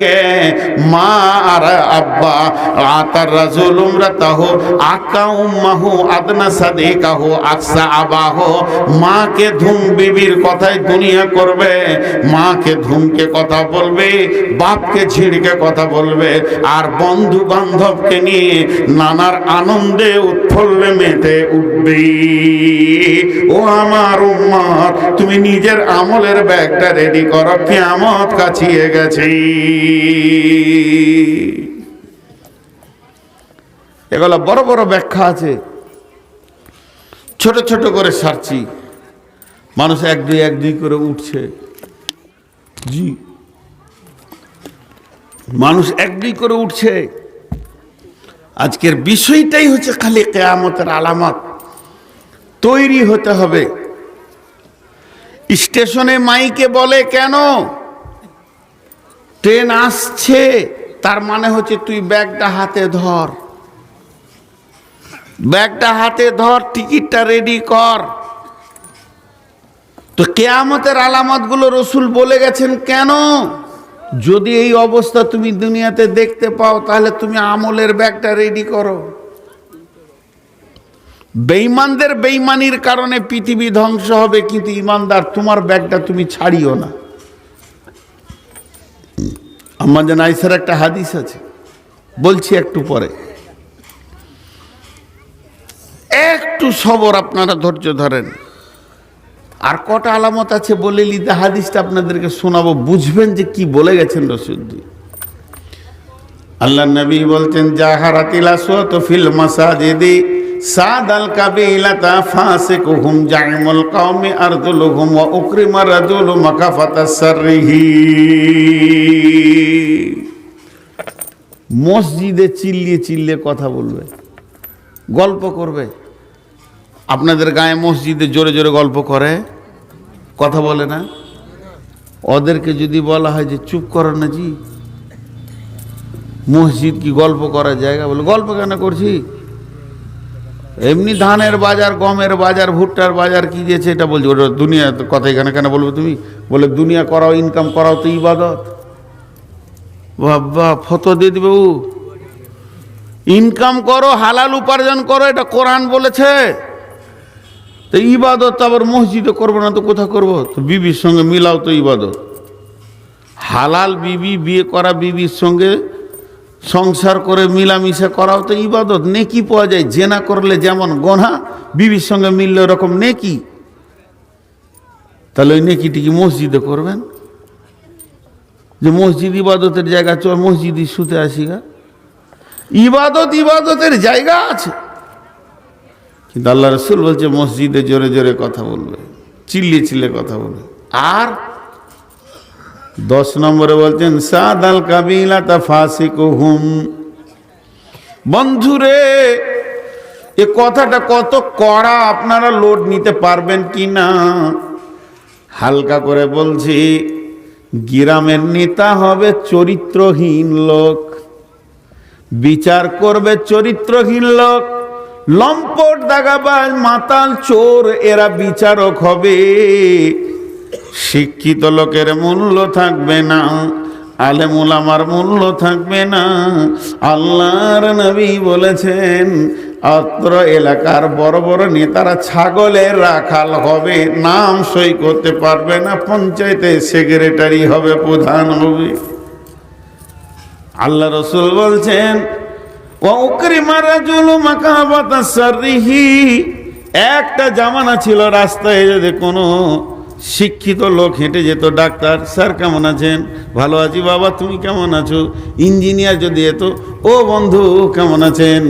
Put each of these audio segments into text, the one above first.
কে মা আর আব্বা, আতার রাজুল আকা উম্মাহু আদনা আকসা মাকে ধুম বিবির কথায় দুনিয়া করবে, মাকে ধুমকে কথা বলবে, বাপকে ছিড়কে কথা বলবে, আর বন্ধু বান্ধবকে নিয়ে নানার আনন্দে উৎফুল্লে মেতে উঠবে। ও আমার উম্মত তুমি নিজের আমলের ব্যাগটা রেডি করো কেমত কাছিয়ে গেছে। এগুলো বড় বড় ব্যাখ্যা আছে। ছোট ছোট করে সারছি। মানুষ এক দুই এক দুই করে উঠছে। জি। মানুষ এক দুই করে উঠছে। আজকের বিষয়টাই হচ্ছে খালি কেয়ামতের আলামত। তৈরি হতে হবে। স্টেশনে মাইকে বলে কেন? ট্রেন আসছে, তার মানে হচ্ছে তুই ব্যাগটা হাতে ধর। ব্যাগটা হাতে ধর, টিকিটটা রেডি কর। তো কেয়ামতের আলামতগুলো রসুল বলে গেছেন, কেন? যদি এই অবস্থা তুমি দুনিয়াতে দেখতে পাও, তাহলে তুমি আমলের ব্যাগটা রেডি করো। বেইমানদের বেইমানির কারণে পৃথিবী ধ্বংস হবে, কিন্তু ইমানদার, তোমার ব্যাগটা তুমি ছাড়িও না। আমাদের আইসার একটা হাদিস আছে। বলছি একটু পরে। একটু সবর আপনারা ধৈর্য ধরেন। আর কটা আলামত আছে বলে লিদা হাদিসটা আপনাদেরকে শোনাবো। বুঝবেন যে কি বলে গেছেন রসুদ্দি আল্লাহ নবী বলছেন, জাহারাতিল আসওয়াত ফিল মাসাজিদি। সাদাল কাবিলাতা ফাসিকুহুম জাইমুল কওমি আরদুলুহুম ওয়া উকরিমা রাজুলু মাকাফাতাস সাররিহি। মসজিদে চিল্লিয়ে চিল্লিয়ে কথা বলবে, গল্প করবে। আপনাদের গায়ে মসজিদে জোরে জোরে গল্প করে, কথা বলে না। ওদেরকে যদি বলা হয় যে, চুপ করো না জি মসজিদ কি গল্প করার জায়গা? বলে, গল্প কেন করছি? এমনি ধানের বাজার, গমের বাজার, ভুট্টার বাজার, কি দিয়েছে এটা বলছি। ওটা দুনিয়া, কথা এখানে কেন বলবে তুমি? বলে দুনিয়া করাও ইনকাম করাও তো ইবাদত। বাবা ফটো দিয়ে দিবে ও। ইনকাম করো, হালাল উপার্জন করো, এটা কোরআন বলেছে। তো ইবাদত আবার মসজিদে করব না তো কোথা করব? তো বিবির সঙ্গে মিলাও তো ইবাদত। হালাল বিবি বিয়ে করা বিবির সঙ্গে সংসার করে মিলামিশা করাও তো ইবাদত। নেকি পাওয়া যায়, জেনা করলে যেমন গোনা, বিবির সঙ্গে মিললে ওরকম নেকি। তাহলে ওই নেকিটি কি মসজিদে করবেন? যে মসজিদ ইবাদতের জায়গা চল মসজিদই শুতে আসি গা। ইবাদত ইবাদতের জায়গা আছে। কিন্তু আল্লাহ রসুল বলছে, মসজিদে জোরে জোরে কথা বলবে, চিল্লিয়ে চিল্লে কথা বলবে। আর দশ নম্বরে বলছেন সাদ আল কাবিলা তা ফাঁসিক হুম বন্ধুরে, এ কথাটা কত কড়া, আপনারা লোড নিতে পারবেন কি না হালকা করে বলছি, গ্রামের নেতা হবে চরিত্রহীন লোক, বিচার করবে চরিত্রহীন লোক, লম্পট দাগাবাজ মাতাল চোর, এরা বিচারক হবে। শিক্ষিত লোকের মূল্য থাকবে না, আলেমুল আমার মূল্য থাকবে না। আল্লাহর নবী বলেছেন, অত্র এলাকার বড় বড় নেতারা ছাগলের রাখাল হবে, নাম সই করতে পারবে না, পঞ্চায়েতে সেক্রেটারি হবে, প্রধান হবে। আল্লাহ রসুল বলছেন একটা জামানা ছিল রাস্তায় যদি কোনো শিক্ষিত লোক হেঁটে যেত ডাক্তার, স্যার কেমন আছেন? ভালো আছি বাবা, তুমি কেমন আছো? ইঞ্জিনিয়ার যদি এত, ও বন্ধু, কেমন আছেন?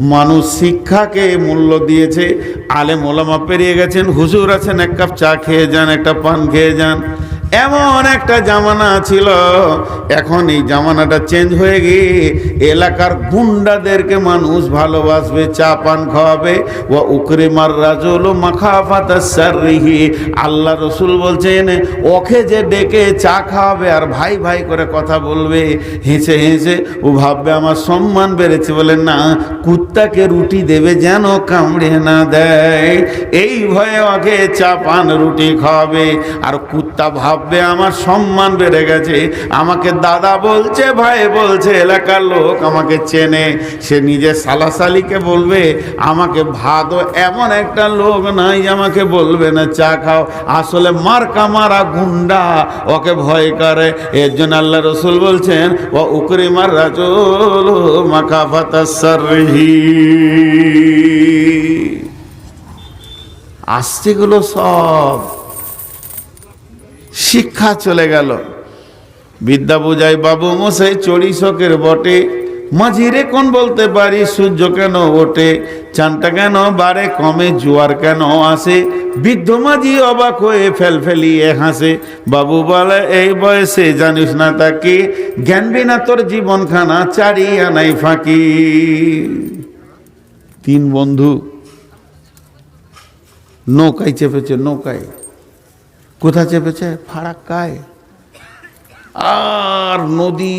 মানুষ শিক্ষাকে মূল্য দিয়েছে আলে মোলামা পেরিয়ে গেছেন, হুজুর আছেন, এক কাপ চা খেয়ে যান, একটা পান খেয়ে যান। এমন একটা জামানা ছিল। এখন এই জামানাটা চেঞ্জ হয়ে গিয়ে এলাকার গুন্ডাদেরকে মানুষ ভালোবাসবে, চা পান খাওয়াবে। ও উকরে মার রাজল মাখাফাতারিহি আল্লাহ রসুল বলছেন, ওকে যে ডেকে চা খাওয়াবে আর ভাই ভাই করে কথা বলবে, হেসে হেসে ও ভাববে আমার সম্মান বেড়েছে। বলে, না, কুত্তাকে রুটি দেবে যেন কামড়ে না দেয়। এই ভয়ে ওকে চা পান রুটি খাওয়াবে। আর কুত্তা ভাব ভাববে আমার সম্মান বেড়ে গেছে। আমাকে দাদা বলছে, ভাই বলছে, এলাকার লোক আমাকে চেনে। সে নিজে সালাসালিকে বলবে, আমাকে ভাদো এমন একটা লোক নাই, আমাকে বলবে না, চা খাও। আসলে মার্কা মারা গুন্ডা, ওকে ভয় করে। এর জন্য আল্লাহ রসুল বলছেন, ও উকরি মার রাজল, মাকাফাত আসছেগুলো সব শিক্ষা চলে গেল। বিদ্যা বুঝাই, বাবু মশাই, চড়ি বটে। মাঝিরে কোন বলতে পারি, সূর্য কেন ওঠে? চানটা কেন বারে কমে জোয়ার কেন আসে? বৃদ্ধ মাঝি অবাক হয়ে ফেল ফেলিয়ে হাসে। বাবু বলে, এই বয়সে জানিস না তাকে জ্ঞান বিনা তোর জীবনখানা চারি আনাই ফাঁকি। তিন বন্ধু, নৌকায় চেপেছে, নৌকায়। কোথা চেপেছে? ফারাক্কায়। আর নদী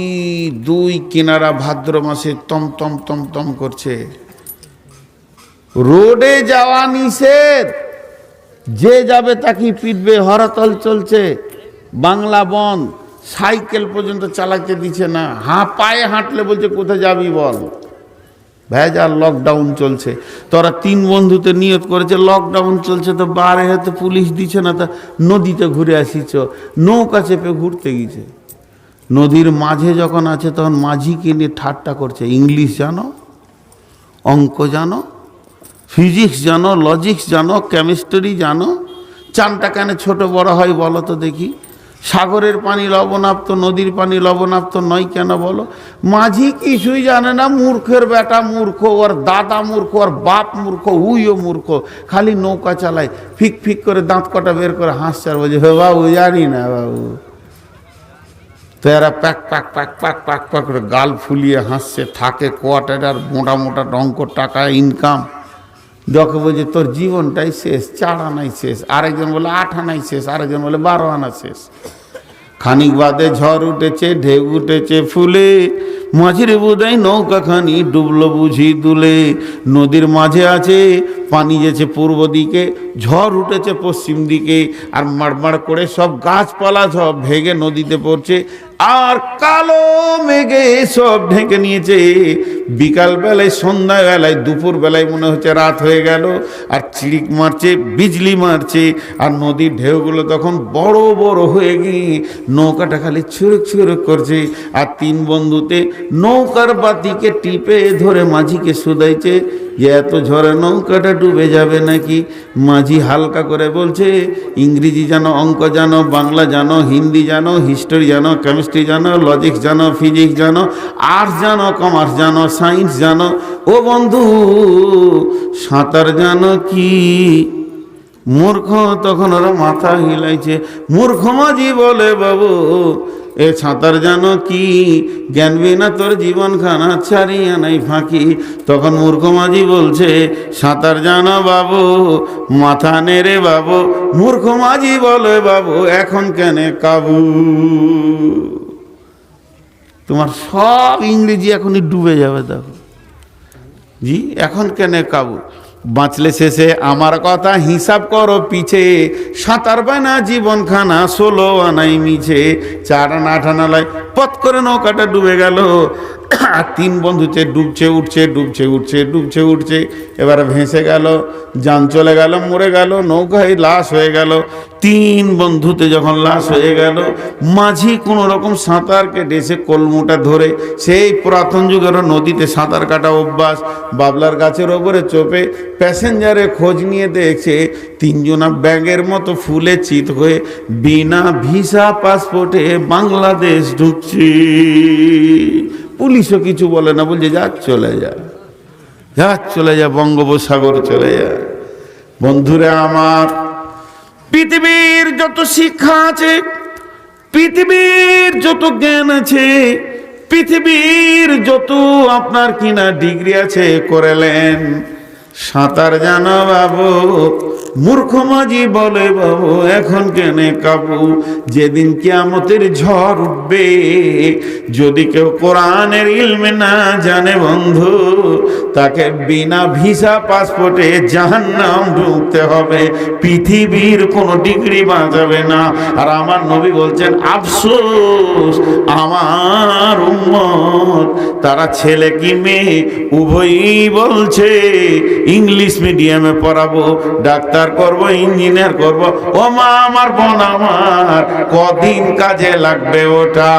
দুই কিনারা ভাদ্র মাসে তম তম তম তম করছে। রোডে যাওয়া নিষেধ। যে যাবে তাকে পিটবে, হরতল চলছে। বাংলা বন, সাইকেল পর্যন্ত চালাতে দিচ্ছে না। হ্যাঁ পায়ে হাঁটলে বলছে, কোথায় যাবি বল? ভেজাল লকডাউন চলছে। তোরা তিন বন্ধুতে নিয়ত করেছে লকডাউন চলছে, তো বারে হয়তো পুলিশ দিচ্ছে না, তা নদীতে ঘুরে আসিছ নৌকা চেপে ঘুরতে গেছে নদীর মাঝে যখন আছে, তখন মাঝিকে নিয়ে ঠাট্টা করছে। ইংলিশ জানো? অঙ্ক জানো? ফিজিক্স জানো? লজিক্স জানো? কেমিস্ট্রি জানো? চানটা কেন ছোট বড় হয়, বলো তো দেখি। সাগরের পানি লবণাপ্ত নদীর পানি লবণাপ্ত নয় কেন বলো? মাঝি কিছুই জানে না, মূর্খের বেটা মূর্খ, ওর দাদা মূর্খ, ওর বাপ মূর্খ, উইও মূর্খ, খালি নৌকা চালায়, ফিক ফিক করে দাঁত কটা বের করে হাসছে আর বলছে, হে বাবু, জানি না বাবু। তো এরা প্যাক প্যাক প্যাক প্যাক প্যাক প্যাক করে গাল ফুলিয়ে হাসছে, থাকে কোয়ার্টার মোটা মোটা অঙ্ক টাকা, ইনকাম। যখন বলছে, তোর জীবনটাই শেষ, চার আনাই শেষ, আরেকজন বলে আট আনাই শেষ, আরেকজন বলে বারো আনা শেষ। খানিক বাদে ঝড় উঠেছে, ঢেউ উঠেছে, ফুলে মাঝির বোধহয় নৌকা খানি ডুবলো বুঝি দুলে নদীর মাঝে আছে, পানি যেছে পূর্ব দিকে, ঝড় উঠেছে পশ্চিম দিকে, আর মাড়মাড় করে সব গাছপালা সব ভেঙে নদীতে পড়ছে, আর কালো মেঘে সব ঢেকে নিয়েছে। বিকাল বেলায় সন্ধ্যায় বেলায় দুপুর বেলায় মনে হচ্ছে রাত হয়ে গেল, আর চিড়িক মারছে, বিজলি মারছে, আর নদীর ঢেউগুলো তখন বড় বড় হয়ে গিয়ে নৌকাটা খালি ছুরুক ছুরুক করছে, আর তিন বন্ধুতে নৌকার বাতিকে টিপে ধরে মাঝিকে শুধাইছে, যে এত ঝড়ে নৌকাটা ডুবে যাবে নাকি? মাঝি হালকা করে বলছে, ইংরেজি জানো, অঙ্ক জানো, বাংলা জানো, হিন্দি জানো, হিস্টোরি জানো, কেমিস্ট্রি জানো লজিক্স জানো, ফিজিক্স জানো, আর্টস জানো, কমার্স জানো, সায়েন্স জানো, ও বন্ধু সাঁতার জানো কি? মূর্খ তখন ওরা মাথা হিলাইছে, মূর্খ মাঝি বলে বাবু এ সাঁতার জানো কি? জ্ঞান বিনা তোর জীবন খানা ছাড়িয়া নাই ফাঁকি। তখন মূর্খ মাঝি বলছে, সাঁতার জানো বাবু, মাথা নেড়ে বাবু, মূর্খ মাঝি বলে বাবু, এখন কেন কাবু? তোমার সব ইংরেজি এখনই ডুবে যাবে দেখো। জি, এখন কেন কাবু? বাঁচলে শেষে আমার কথা হিসাব করো পিছে। সাঁতার বানা জীবন খানা ষোলো আনাই মিছে। চার আনা লাই পথ করে নৌকাটা ডুবে গেল। আর তিন বন্ধুতে ডুবছে, উঠছে ডুবছে উঠছে ডুবছে, উঠছে, এবার ভেসে গেল, যান চলে গেল, মরে গেল, নৌকায় লাশ হয়ে গেল। তিন বন্ধুতে যখন লাশ হয়ে গেল, মাঝি কোনো রকম সাঁতার কেটে সে কলমুটা ধরে, সেই পুরাতন যুগের নদীতে সাঁতার কাটা অভ্যাস, বাবলার গাছের ওপরে চোপে প্যাসেঞ্জারে খোঁজ নিয়ে দেখছে, তিনজনা ব্যাগের মতো ফুলে চিত হয়ে বিনা ভিসা পাসপোর্টে বাংলাদেশ ঢুকছে পুলিশও কিছু বলে না, বলছে যা চলে যা। যা চলে যা, বঙ্গোপসাগর চলে যা। বন্ধুরা আমার, পৃথিবীর যত শিক্ষা আছে, পৃথিবীর যত জ্ঞান আছে, পৃথিবীর যত আপনার কিনা ডিগ্রি আছে, করেলেন। সাঁতার জানো বাবু, মূর্খ মাঝি বলে বাবু, এখন কেনে কাবু? যেদিন কিয়ামতের ঝড় উঠবে, যদি কেউ কোরআনের ইলমে না জানে বন্ধু, তাকে বিনা ভিসা পাসপোর্টে জাহান্নাম ঢুকতে হবে। পৃথিবীর কোনো ডিগ্রি বাঁচাবে না। আর আমার নবী বলছেন, আফসোস, আমার উম্মত, তারা ছেলে কি মেয়ে? উভয়ই বলছে ইংলিশ মিডিয়ামে পড়াবো, ডাক্তার করব, ইঞ্জিনিয়ার করব। ও মা আমার বোন আমার, কদিন কাজে লাগবে ওটা।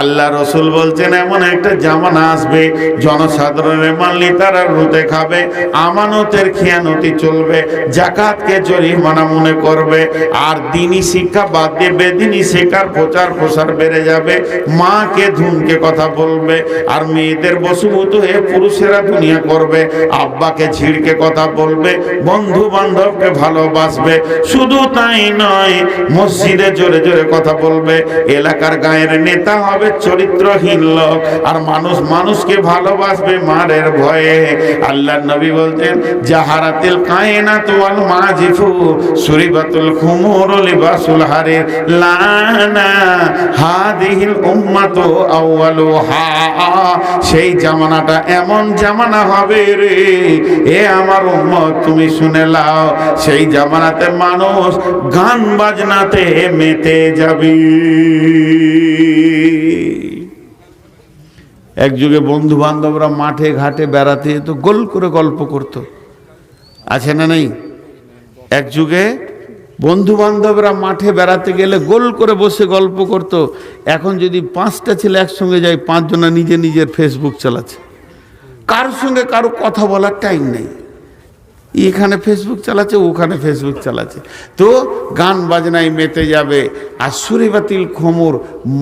আল্লাহ রসুল বলছেন, এমন একটা জামানা আসবে, জনসাধারণের মানলি তারা রুতে খাবে, আমানতের খেয়ানতি চলবে, জাকাতকে জরিমানা মনে করবে, আর দিনই শিক্ষা বাদ দিয়ে বেদিনী শেখার প্রচার প্রসার বেড়ে যাবে, মাকে ধুমকে কথা বলবে, আর মেয়েদের বসুভূত হয়ে পুরুষেরা দুনিয়া করবে, আব্বাকে ঝিড়কে কথা বলবে বন্ধু বান্ধবকে ভালোবাসবে, শুধু তাই নয়, মসজিদে জোরে জোরে কথা বলবে, এলাকার গায়ের নেতা হবে চরিত্রহীন লোক, আর মানুষ মানুষকে ভালোবাসবে মারের ভয়ে। আল্লাহ নবী বলছেন জাহারাতিল কায়নাত ওয়াল মাজিফু, সুরিবাতুল খুমুর লিবাসুল হারির লানা, হাদিহিল উম্মাতু আউয়ালুহা। সেই জামানাটা এমন জামানা হবে রে এ আমার উম্মত, তুমি শুনে লাও, সেই জামানাতে মানুষ গান বাজনাতে মেতে যাবি। এক যুগে বন্ধু বান্ধবরা মাঠে ঘাটে বেড়াতে যেত, গোল করে গল্প করত। আছে না নেই? এক যুগে বন্ধু বান্ধবরা মাঠে বেড়াতে গেলে গোল করে বসে গল্প করত। এখন যদি পাঁচটা ছেলে একসঙ্গে যায়, পাঁচজনা নিজে নিজের ফেসবুক চালাচ্ছে। কারোর সঙ্গে কারও কথা বলার টাইম নেই। এখানে ফেসবুক চালাচ্ছে, ওখানে ফেসবুক চালাচ্ছে। তো গান বাজনায় মেতে যাবে, আর সুরিবাতিল খমর,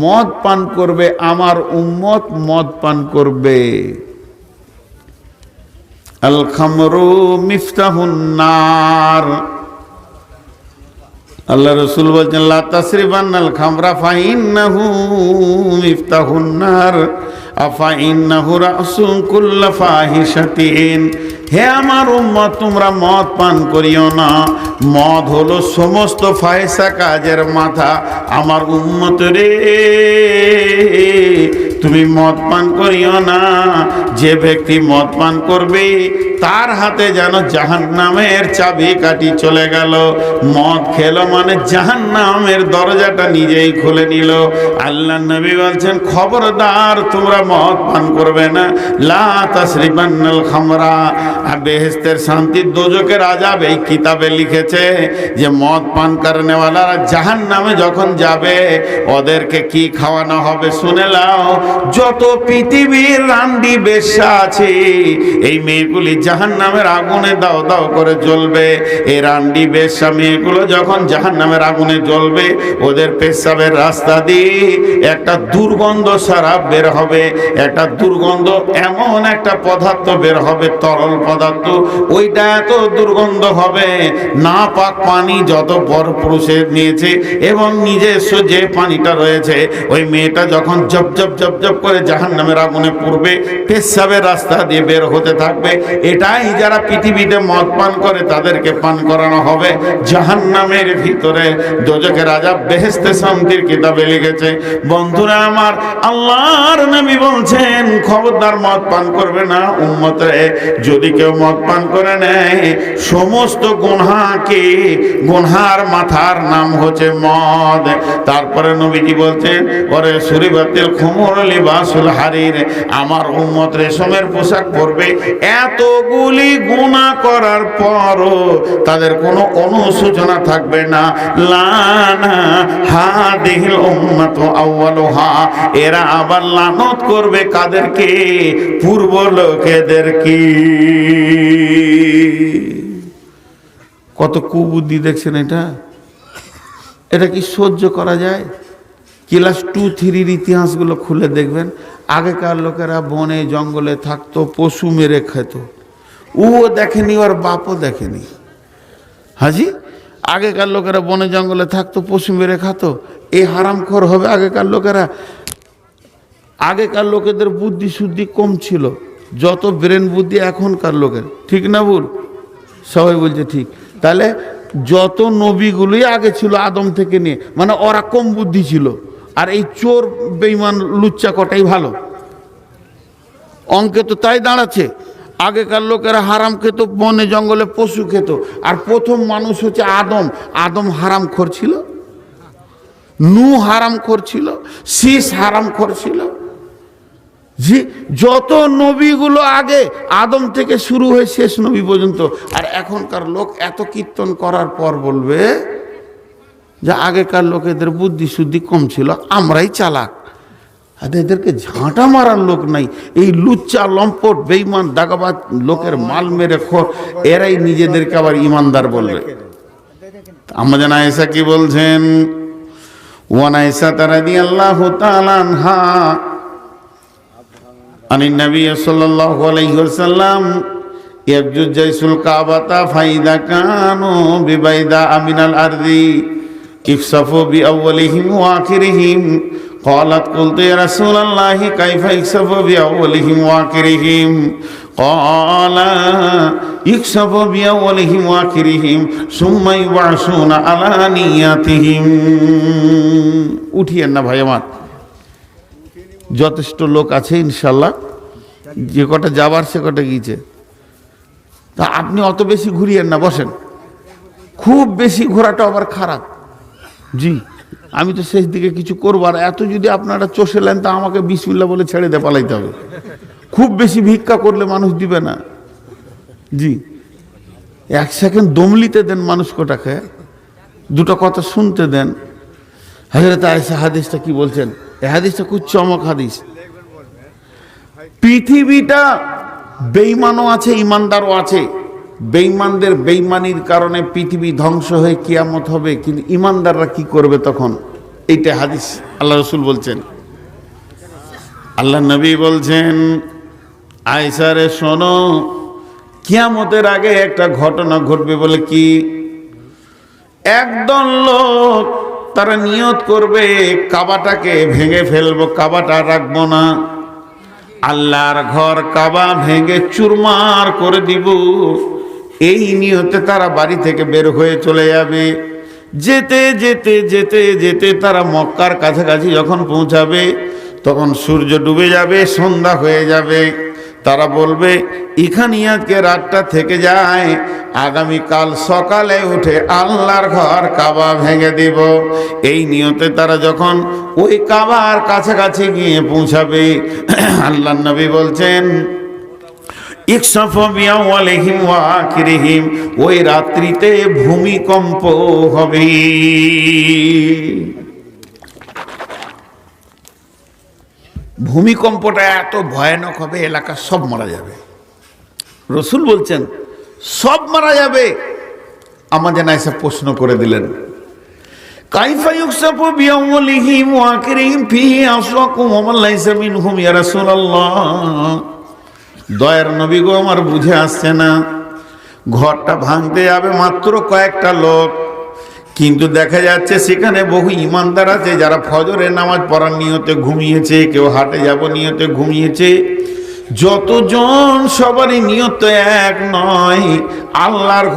মদ পান করবে, আমার উম্মত মদ পান করবে। আল খামরু মিফতাহুন্নার আল্লাহ রসুল বলছেন, লা তাসরিবান্নাল খামরা ফাইন্নাহু মিফতাহুন্নার। আফাইন্নাহু রাসুন কুল্লা ফাহিশাতিন। হে আমার উম্মত, তোমরা মদ পান করিও না। মদ হলো সমস্ত ফায়সা কাজের মাথা আমার উম্মত রে তুমি মদ পান করিও না। যে ব্যক্তি মদ পান করবে, তার হাতে যেন জাহান নামের চাবি কাটি চলে গেল। মদ খেলো মানে জাহান নামের দরজাটা নিজেই খুলে নিল। আল্লাহ নবী বলছেন, খবরদার, তোমরা মদ পান করবে না। লা তাসরিবান্নাল খামরা। আর বেহেস্তের শান্তির দোজকের আজাব এই কিতাবে লিখেছে যে, মদ পান করেনেওয়ালারা জাহান নামে যখন যাবে, ওদেরকে কি খাওয়ানো হবে শুনে লাও যত পৃথিবীর রান্ডি বেশ্যা আছে, এই মেয়েগুলি জাহান নামের আগুনে দাও দাও করে জ্বলবে। এই রান্ডি বেশ্যা মেয়েগুলো যখন জাহান নামের আগুনে জ্বলবে, ওদের পেশাবের রাস্তা দিয়ে একটা দুর্গন্ধ সারা বের হবে। একটা দুর্গন্ধ, এমন একটা পদার্থ বের হবে, তরল পদার্থ। ওইটা এত দুর্গন্ধ হবে না পাক পানি যত বড় পুরুষের নিয়েছে, এবং নিজস্ব যে পানিটা রয়েছে, ওই মেয়েটা যখন জপ জপ জপ জপ করে জাহান নামের আগুনে পড়বে, পেশাবের রাস্তা দিয়ে বের হতে থাকবে। এটাই যারা পৃথিবীতে মদ পান করে, তাদেরকে পান করানো হবে। জাহান নামের ভিতরে দোজকে রাজা বেহেস্তে শান্তির কিতাবে লিখেছে। বন্ধুরা আমার, আল্লাহর নবী বলছেন, খবরদার মদ পান করবে না উম্মতে। যদি কেউ মদ পান করে নেয়, সমস্ত গুনহাকে, গুনহার মাথার নাম হচ্ছে মদ। তারপরে নবীজি বলছেন ওরে সুরিবাতিল খুমর লিবাসুল হারির, আমার উম্মত রেশমের পোশাক পরবে। এতগুলি গুনাহ করার পরও তাদের কোনো অনুশোচনা থাকবে না। লানা হাদিহিল উম্মাত আউয়ালুহা এরা আবার লানত করবে কাদেরকে? পূর্ব লোকেদেরকে কত কুবুদ্ধি দেখছেন এটা? এটা কি সহ্য করা যায়? ক্লাস টু, থ্রির ইতিহাসগুলো খুলে দেখবেন। আগেকার লোকেরা বনে, জঙ্গলে থাকতো, পশু মেরে খেত। ও দেখেনি, ওর বাপও দেখেনি। হাজি? আগেকার লোকেরা বনে, জঙ্গলে থাকতো, পশু মেরে খাতো। এই হারামখোর হবে আগেকার লোকেরা। আগেকার লোকেদের বুদ্ধি শুদ্ধি কম ছিল। যত ব্রেন বুদ্ধি এখনকার লোকের। ঠিক না ভুল? সবাই বলছে ঠিক। তাহলে যত নবীগুলোই আগে ছিল আদম থেকে নিয়ে মানে ওরা কম বুদ্ধি ছিল। আর এই চোর বেইমান লুচ্চা কটাই ভালো। অঙ্কে তো তাই দাঁড়াচ্ছে। আগেকার লোকেরা হারাম খেত, বনে জঙ্গলে পশু খেত। আর প্রথম মানুষ হচ্ছে আদম। আদম হারাম ছিল। নু হারাম করছিল শীষ হারাম করছিল জি, যত নবীগুলো আগে, আদম থেকে শুরু হয়ে শেষ নবী পর্যন্ত। আর এখনকার লোক এত কীর্তন করার পর বলবে যে আগেকার লোকেদের বুদ্ধি শুদ্ধি কম ছিল, আমরাই চালাক। আর এদেরকে ঝাঁটা মারার লোক নাই। এই লুচ্চা, লম্পট বেইমান দাগাবাদ লোকের মাল মেরে খোর, এরাই নিজেদেরকে আবার ইমানদার বলবে। আমাদের আয়েসা কি বলছেন? ওয়ান আয়েসা তারা দিয়ে আল্লাহ হা আনি নবী সাল্লাল্লাহু আলাইহি ওয়াসাল্লাম ইয়াবজু জাইসুল কাবাতা ফাইদা কানু বিবাইদা আমিনাল আরদি। من الأرض اكسفوا بأولهم وآخرهم قالت قلت يا رسول الله كيف اكسفوا بأولهم وآخرهم قال يكسفوا بأولهم وآخرهم ثم يبعثون على نياتهم উঠিয়েন না ভাই আমার যথেষ্ট লোক আছে ইনশাল্লাহ যে কটা যাবার সে কটা গিয়েছে তা আপনি অত বেশি ঘুরিয়েন না বসেন খুব বেশি ঘোরাটা আবার খারাপ জি। আমি তো শেষ দিকে কিছু করব, আর এত যদি আপনারা চষেলেন তা আমাকে বিসমিল্লা বলে ছেড়ে দিয়ে পালাইতে হবে। খুব বেশি ভিক্ষা করলে মানুষ দিবে না। জি। এক সেকেন্ড দমলিতে দেন মানুষ কোটাকে, দুটো কথা শুনতে দেন। হাজরত আয়সা হাদিসটা কি বলছেন? এ হাদিসটা খুব চমক হাদিস। পৃথিবীটা বেইমানও আছে ইমানদারও আছে। বেইমানদের বেইমানির কারণে পৃথিবী ধ্বংস হয়ে কিয়ামত হবে, কিন্তু ইমানদাররা কি করবে তখন? এইটা হাদিস। আল্লাহ রসুল বলছেন আল্লাহ নবী বলছেন আয়সারে শোনো, কিয়ামতের আগে একটা ঘটনা ঘটবে বলে কি? একদল লোক তারা নিয়ত করবে, কাবাটাকে ভেঙে ফেলব, কাবাটা রাখব না। আল্লাহর ঘর কাবা ভেঙে চুরমার করে দিব। এই নিয়তে তারা বাড়ি থেকে বের হয়ে চলে যাবে। যেতে যেতে যেতে যেতে তারা মক্কার কাছাকাছি যখন পৌঁছাবে, তখন সূর্য ডুবে যাবে, সন্ধ্যা হয়ে যাবে। তারা বলবে এখানেই আজকে রাতটা থেকে যায়। আগামীকাল সকালে উঠে আল্লাহর ঘর কাবা ভেঙে দিব। এই নিয়তে তারা যখন ওই কাবার কাছাকাছি গিয়ে পৌঁছাবে আল্লাহ নবী বলছেন ওই রাত্রিতে ভূমিকম্প হবে। ভূমিকম্পটা এত ভয়ানক হবে, এলাকা সব মারা যাবে। রসুল বলছেন, সব মারা যাবে। আমাদের এসে প্রশ্ন করে দিলেন। কাইফা ইউকসাফু বিআউলিহিম ওয়া ইয়া দয়ার নবী গো, আমার বুঝে আসছে না। ঘরটা ভাঙতে যাবে মাত্র কয়েকটা লোক। কিন্তু দেখা যাচ্ছে সেখানে বহু ইমানদার আছে, যারা ফজরে নামাজ পড়ার নিয়তে ঘুমিয়েছে, কেউ হাটে যাব নিয়তে ঘুমিয়েছে। যতজন সবারই নিয়ত এক নয়, আল্লাহর